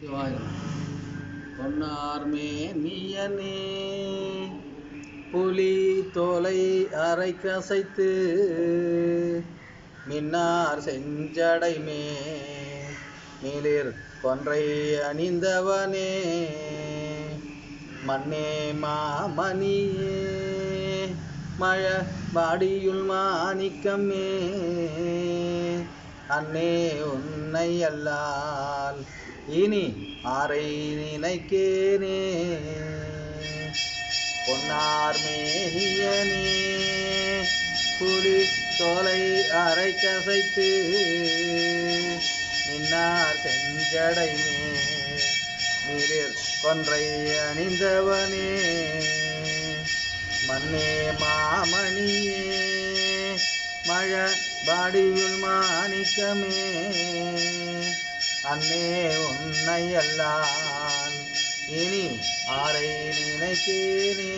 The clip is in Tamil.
சிவாய பொன்னார்மே நீயனே. புலி தோலை அரை கசைத்து மின்னார் செஞ்சடைமே மேலிர் கொன்றை அணிந்தவனே. மண்ணே மாமணியே. மழ பாடியுள் மாணிக்கமே அன்னே உன்னை அல்லால் இனி ஆரை நினைக்கேனே. பொன்னார் மேனியனே புலி தோலை அரை கசைத்து மின்னார் செஞ்சடை நீரில் கொன்றை அணிந்தவனே மன்னே மாமணியே மழ பாடியுள் மாணிக்கமே. அன்னே உன்னை அல்லான். இனி ஆரை நினைக்கேனே